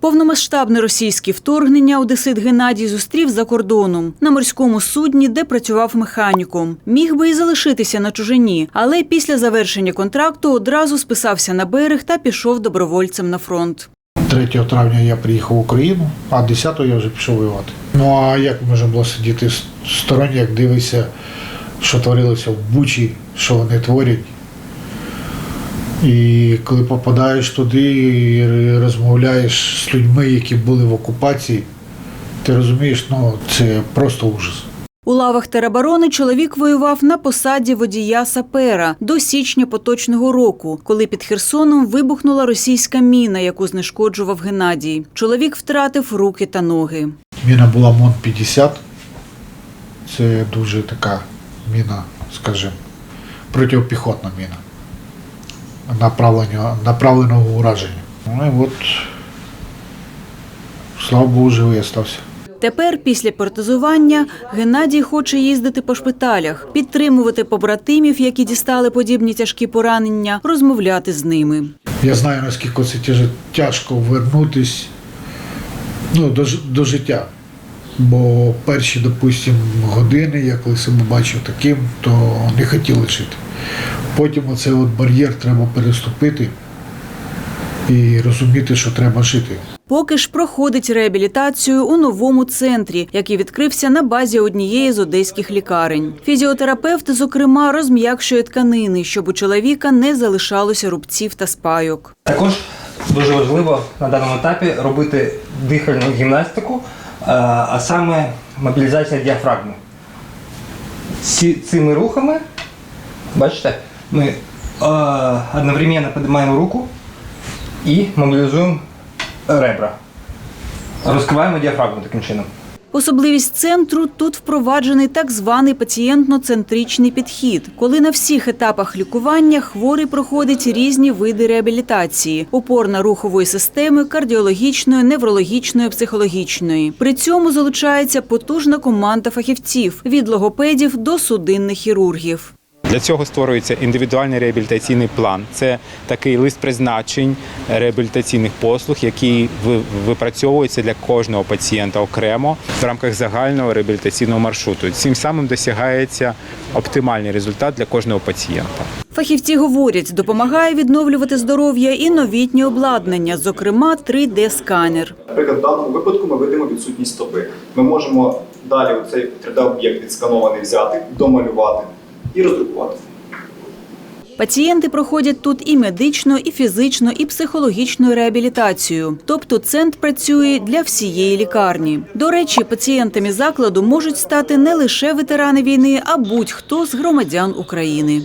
Повномасштабне російське вторгнення одесит Геннадій зустрів за кордоном на морському судні, де працював механіком. Міг би і залишитися на чужині, але після завершення контракту одразу списався на берег та пішов добровольцем на фронт. 3 травня я приїхав в Україну, а 10-го я вже пішов воювати. Ну а як можна було сидіти в стороні, як дивишся, що творилося в Бучі, що вони творять. І коли попадаєш туди і розмовляєш з людьми, які були в окупації, ти розумієш, ну це просто ужас. У лавах тероборони чоловік воював на посаді водія сапера до січня поточного року, коли під Херсоном вибухнула російська міна, яку знешкоджував Геннадій. Чоловік втратив руки та ноги. Міна була МОН-50. Це дуже така міна, скажімо, протипіхотна міна. Направленого ураження. Ну і от, слава Богу, живий остався. Тепер, після протезування, Геннадій хоче їздити по шпиталях, підтримувати побратимів, які дістали подібні тяжкі поранення, розмовляти з ними. Я знаю, наскільки це тяж- тяжко вернутись ну, до, до життя. Бо перші, допустимо, години, я коли себе бачив таким, то не хотіли жити. Потім оцей от бар'єр треба переступити і розуміти, що треба жити. Поки ж проходить реабілітацію у новому центрі, який відкрився на базі однієї з одеських лікарень. Фізіотерапевт, зокрема, розм'якшує тканини, щоб у чоловіка не залишалося рубців та спайок. Також дуже важливо на даному етапі робити дихальну гімнастику, а саме мобілізація діафрагми. Ці, цими рухами, бачите, ми одновременно піднімаємо руку і мобілізуємо ребра. Розкриваємо діафрагму таким чином. Особливість центру тут впроваджений так званий пацієнтно-центричний підхід, коли на всіх етапах лікування хворий проходить різні види реабілітації: опорно-рухової системи, кардіологічної, неврологічної, психологічної. При цьому залучається потужна команда фахівців від логопедів до судинних хірургів. Для цього створюється індивідуальний реабілітаційний план. Це такий лист призначень реабілітаційних послуг, який ви- випрацьовується для кожного пацієнта окремо в рамках загального реабілітаційного маршруту. Цим самим досягається оптимальний результат для кожного пацієнта. Фахівці говорять, допомагає відновлювати здоров'я і новітнє обладнання, зокрема 3D-сканер. Наприклад, в даному випадку ми видимо відсутність стопи. Ми можемо далі цей 3D-об'єкт відсканований взяти, домалювати і роздрукувати. Пацієнти проходять тут і медичну, і фізичну, і психологічну реабілітацію. Тобто центр працює для всієї лікарні. До речі, пацієнтами закладу можуть стати не лише ветерани війни, а будь-хто з громадян України.